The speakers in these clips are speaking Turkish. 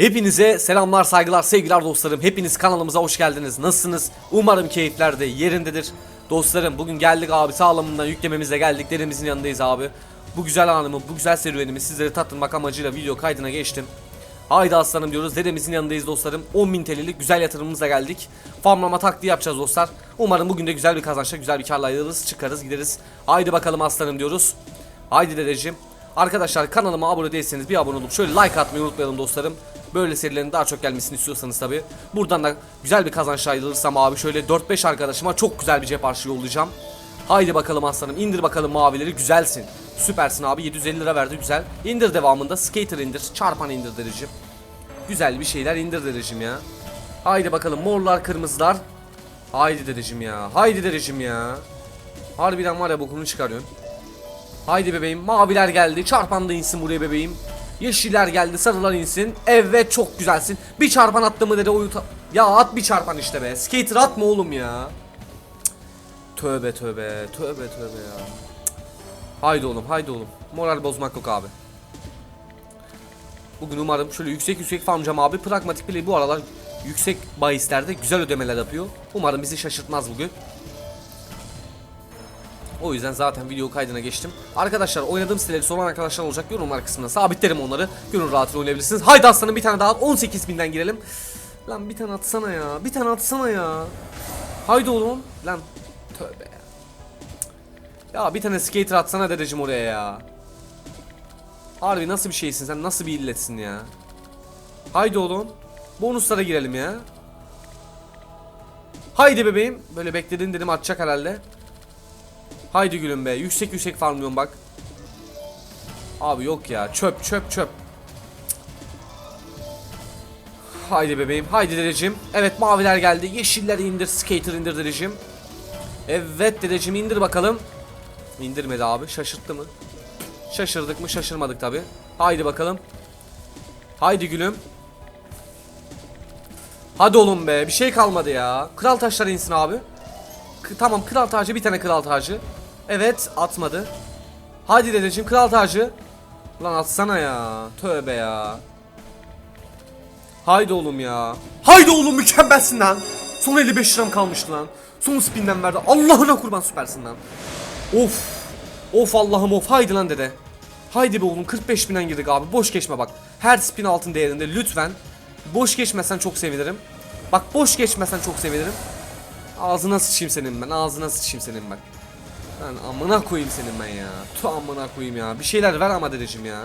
Hepinize selamlar, saygılar, sevgiler dostlarım. Hepiniz kanalımıza hoş geldiniz. Nasılsınız? Umarım keyifler de yerindedir. Dostlarım bugün geldik abi sağlamından yüklememizle geldik. Derimizin yanındayız abi. Bu güzel anımı, bu güzel serüvenimi sizlere tattırmak amacıyla video kaydına geçtim. Haydi aslanım diyoruz. Dedemizin yanındayız dostlarım. 10.000 TL'lik güzel yatırımımızla geldik. Farmlama taktiği yapacağız dostlar. Umarım bugün de güzel bir kazançla güzel bir karla ayrılırız. Çıkarız gideriz. Haydi bakalım aslanım diyoruz. Haydi dedeciğim. Arkadaşlar kanalıma abone değilseniz bir abone olup şöyle like atmayı unutmayalım dostlarım. Böyle serilerin daha çok gelmesini istiyorsanız tabi. Buradan da güzel bir kazançla ayrılırsam abi şöyle 4-5 arkadaşıma çok güzel bir cep harçlığı yollayacağım. Haydi bakalım aslanım indir bakalım mavileri güzelsin. Süpersin abi 750 lira verdi güzel. İndir devamında skater indir çarpan indir dericim. Güzel bir şeyler indir dedeciğim ya. Haydi bakalım morlar kırmızılar. Haydi dedeciğim ya. Haydi dedeciğim ya. Harbiden var ya bokunu çıkarıyorsun. Haydi bebeğim maviler geldi çarpan da insin buraya bebeğim. Yeşiller geldi sarılar insin. Evet çok güzelsin. Bir çarpan attı mı dede uyut. Ya at bir çarpan işte be. Skater atma oğlum ya. Cık. Tövbe tövbe tövbe tövbe ya. Haydi oğlum haydi oğlum. Moral bozmak yok abi. Bugün umarım şöyle yüksek yüksek farmcam abi. Pragmatik Play bu aralar yüksek bahislerde güzel ödemeler yapıyor. Umarım bizi şaşırtmaz bugün. O yüzden zaten video kaydına geçtim. Arkadaşlar oynadığım siteleri soran arkadaşlar olacak. Yorumlar kısmına sabitlerim onları. Gönül rahatıyla oynayabilirsiniz. Haydi aslanım bir tane daha at. 18 binden girelim. Lan bir tane atsana ya. Bir tane atsana ya. Haydi oğlum. Lan tövbe ya. Ya bir tane skater atsana dedeciğim oraya ya. Harbi nasıl bir şeysin sen? Nasıl bir illetsin ya? Haydi oğlum. Bonuslara girelim ya. Haydi bebeğim. Böyle bekledin dedim atacak herhalde. Haydi gülüm be. Yüksek yüksek farmlıyorum bak. Abi yok ya. Çöp çöp çöp. Haydi bebeğim. Haydi dedeciğim. Evet maviler geldi. Yeşiller indir. Skater indir dedeciğim. Evet dedeciğim indir bakalım. İndirmedi abi. Şaşırttı mı? Şaşırdık mı? Şaşırmadık tabi. Haydi bakalım. Haydi gülüm. Hadi oğlum be. Bir şey kalmadı ya. Kral taşları insin abi. K- tamam kral tacı bir tane kral tacı. Evet atmadı. Hadi dedeciğim kral tacı. Lan atsana ya. Tövbe ya. Haydi oğlum ya. Haydi oğlum mükemmelsin lan. Son 55 liram kalmıştı lan. Son spinden verdi. Allah'ına kurban süpersin lan. Of. Of Allah'ım of. Haydi lan dede. Haydi be oğlum 45 binden girdik abi. Boş geçme bak. Her spin altın değerinde lütfen. Boş geçmesen çok sevinirim. Bak boş geçmesen çok sevinirim. Ağzına sıçayım senin ben. Ağzına sıçayım senin bak. Ben amına koyayım senin ben ya. Tu amına koyayım ya. Bir şeyler ver ama dedeciğim ya.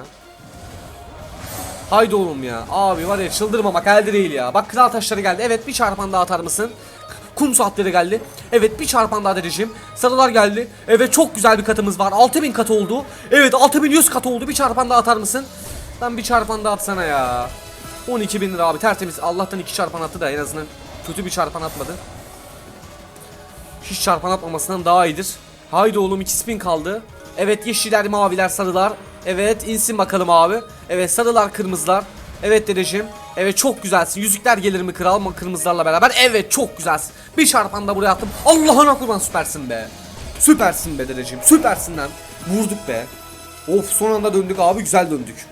Haydi oğlum ya. Abi var ya çıldırmamak elde değil ya. Bak kral taşları geldi. Evet bir çarpan daha atar mısın? Kum saatleri geldi. Evet bir çarpan daha dedeciğim. Sarılar geldi. Evet çok güzel bir katımız var. 6000 kat oldu. Evet 6100 kat oldu. Bir çarpan daha atar mısın? Lan bir çarpan daha atsana ya. 12 bin lira abi tertemiz. Allah'tan iki çarpan attı da en azından kötü bir çarpan atmadı. Hiç çarpan atmamasından daha iyidir. Haydi oğlum iki spin kaldı. Evet yeşiller, maviler, sarılar. Evet insin bakalım abi. Evet sarılar, kırmızılar. Evet dedeciğim. Evet çok güzelsin. Yüzükler gelir mi kral mı kırmızılarla beraber? Evet çok güzelsin. Bir çarpan da buraya attım. Allah'ına kurban süpersin be. Süpersin be dedeciğim. Süpersin lan. Vurduk be. Of son anda döndük abi güzel döndük.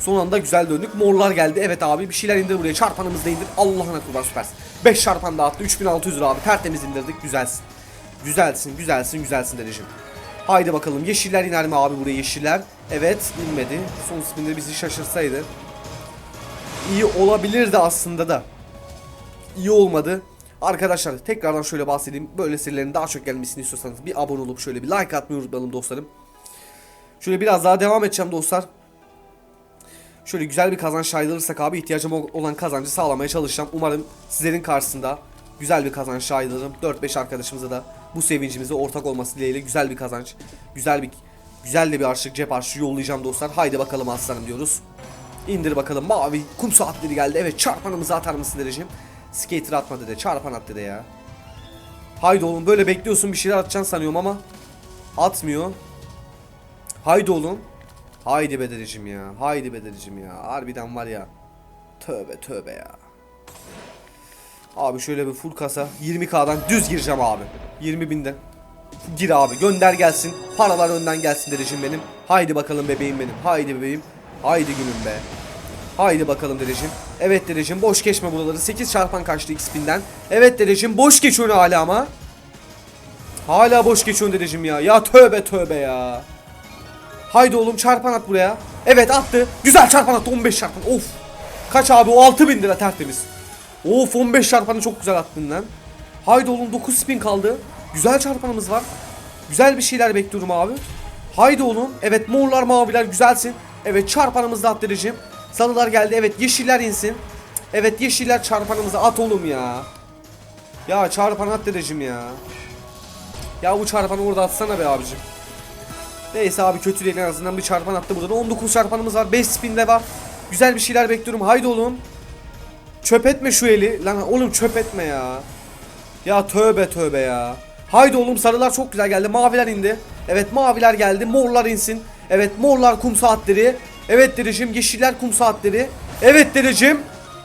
Son anda güzel döndük. Morlar geldi. Evet abi bir şeyler indir buraya. Çarpanımızı da indir. Allah'ına kurban süpersin. 5 çarpan da attı. 3600 lira abi. Tertemiz indirdik. Güzelsin. Güzelsin, güzelsin, güzelsin dedeciğim. Haydi bakalım. Yeşiller iner mi abi buraya yeşiller? Evet, inmedi. Son spinde bizi şaşırsaydı. İyi olabilirdi aslında da. İyi olmadı. Arkadaşlar tekrardan şöyle bahsedeyim. Böyle serilerin daha çok gelmesini istiyorsanız bir abone olup şöyle bir like atmayı unutmayalım dostlarım. Şöyle biraz daha devam edeceğim dostlar. Şöyle güzel bir kazanç ayrılırsak abi ihtiyacım ol- olan kazancı sağlamaya çalışacağım. Umarım sizlerin karşısında güzel bir kazanç ayrılırım. 4-5 arkadaşımıza da bu sevincimize ortak olması dileğiyle güzel bir kazanç. Güzel bir güzel de bir harçlık cep harçlığı yollayacağım dostlar. Haydi bakalım aslanım diyoruz. İndir bakalım mavi kum saatleri geldi. Evet çarpanımızı atar mısın dedeciğim? Skater atma dede çarpan at dede ya. Haydi oğlum böyle bekliyorsun bir şeyler atacaksın sanıyorum ama atmıyor. Haydi oğlum. Haydi be dedeciğim ya. Haydi be dedeciğim ya. Harbiden var ya. Tövbe tövbe ya. Abi şöyle bir full kasa 20k'dan düz gireceğim abi. 20 binden. Gir abi gönder gelsin. Paralar önden gelsin dedeciğim benim. Haydi bakalım bebeğim benim. Haydi bebeğim. Haydi gülüm be. Haydi bakalım dedeciğim. Evet dedeciğim boş geçme buraları. 8 çarpan kaçtı X-Pin'den. Evet dedeciğim boş geçiyorsun hala ama. Hala boş geçiyorsun dedeciğim ya. Ya tövbe tövbe ya. Haydi oğlum çarpan at buraya. Evet attı. Güzel çarpan attı 15 çarpan. Of. Kaç abi o 6000 lira tertemiz. Of 15 çarpanı çok güzel attın lan. Haydi oğlum 9 spin kaldı. Güzel çarpanımız var. Güzel bir şeyler bekliyorum abi. Haydi oğlum. Evet morlar maviler güzelsin. Evet çarpanımız da at dedeciğim. Sarılar geldi. Evet yeşiller insin. Evet yeşiller çarpanımızı at oğlum ya. Ya çarpan at dedeciğim ya. Ya bu çarpanı orada atsana be abicim. Neyse abi kötü değil en azından bir çarpan attı burada. 19 çarpanımız var. 5 spin de var. Güzel bir şeyler bekliyorum. Haydi oğlum. Çöp etme şu eli. Lan oğlum çöp etme ya. Ya tövbe tövbe ya. Haydi oğlum sarılar çok güzel geldi. Maviler indi. Evet maviler geldi. Morlar insin. Evet morlar kum saatleri. Evet dedeciğim yeşiller kum saatleri. Evet dedeciğim.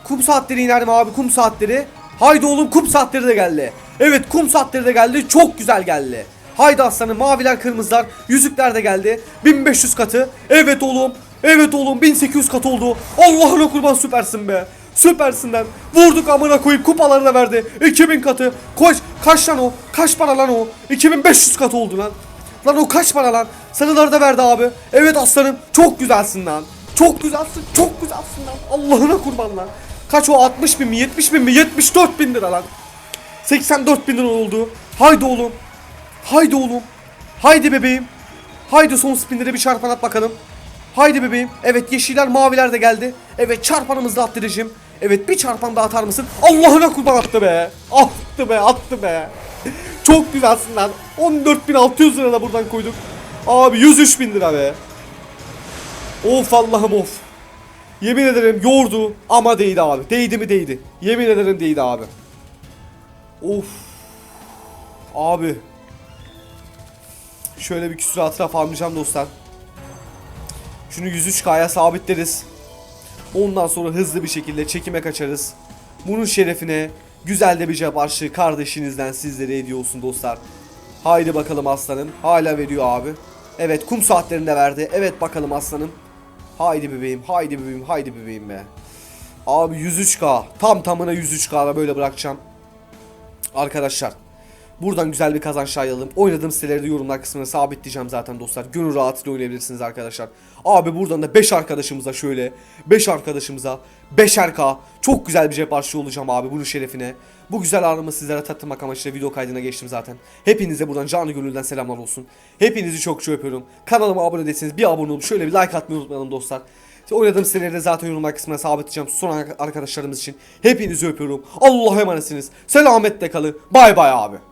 Kum saatleri inerim abi kum saatleri. Haydi oğlum kum saatleri de geldi. Evet kum saatleri de geldi. Çok güzel geldi. Haydi aslanım maviler kırmızılar. Yüzükler de geldi. 1500 katı. Evet oğlum. Evet oğlum 1800 kat oldu. Allah'ına kurban süpersin be. Süpersin lan. Vurduk amına koyup kupaları da verdi. 2000 katı. Koş kaç lan o? Kaç para lan o? 2500 kat oldu lan. Lan o kaç para lan? Sarıları da verdi abi. Evet aslanım çok güzelsin lan. Çok güzelsin. Çok güzelsin lan. Allah'ına kurban lan. Kaç o 60 bin mi 70 bin mi 74 bin lira lan. 84 bin lira oldu. Haydi oğlum. Haydi oğlum. Haydi bebeğim. Haydi son spinlere bir çarpan at bakalım. Haydi bebeğim. Evet yeşiller maviler de geldi. Evet çarpanımızı da attı rejim. Evet bir çarpan daha atar mısın? Allah'ına kurban attı be. Attı be attı be. Çok güzelsin lan. 14.600 lira da buradan koyduk. Abi 103 bin lira be. Of Allah'ım of. Yemin ederim yordu ama değdi abi. Değdi mi değdi. Yemin ederim değdi abi. Of. Abi. Şöyle bir küsuratı almayacağım dostlar. Şunu 103K'ya sabitleriz. Ondan sonra hızlı bir şekilde çekime kaçarız. Bunun şerefine güzel de bir harçlığı kardeşinizden sizlere hediye olsun dostlar. Haydi bakalım aslanım. Hala veriyor abi. Evet kum saatlerinde verdi. Evet bakalım aslanım. Haydi bebeğim, haydi bebeğim, haydi bebeğim be. Abi 103K. Tam tamına 103K'da böyle bırakacağım. Arkadaşlar. Buradan güzel bir kazanç ayrılalım. Oynadığım siteleri de yorumlar kısmına sabitleyeceğim zaten dostlar. Gönül rahatıyla oynayabilirsiniz arkadaşlar. Abi buradan da 5 arkadaşımıza şöyle 5 arkadaşımıza 5'er çok güzel bir cep harçlığı olacağım abi bunun şerefine. Bu güzel anımı sizlere tattırmak amacıyla video kaydına geçtim zaten. Hepinize buradan canı gönülden selamlar olsun. Hepinizi çok çok öpüyorum. Kanalıma abone değilseniz bir abone olup şöyle bir like atmayı unutmayalım dostlar. Oynadığım siteleri de zaten yorumlar kısmına sabitleyeceğim son arkadaşlarımız için. Hepinizi öpüyorum. Allah'a emanetsiniz. Selametle kalın. Bay bay abi.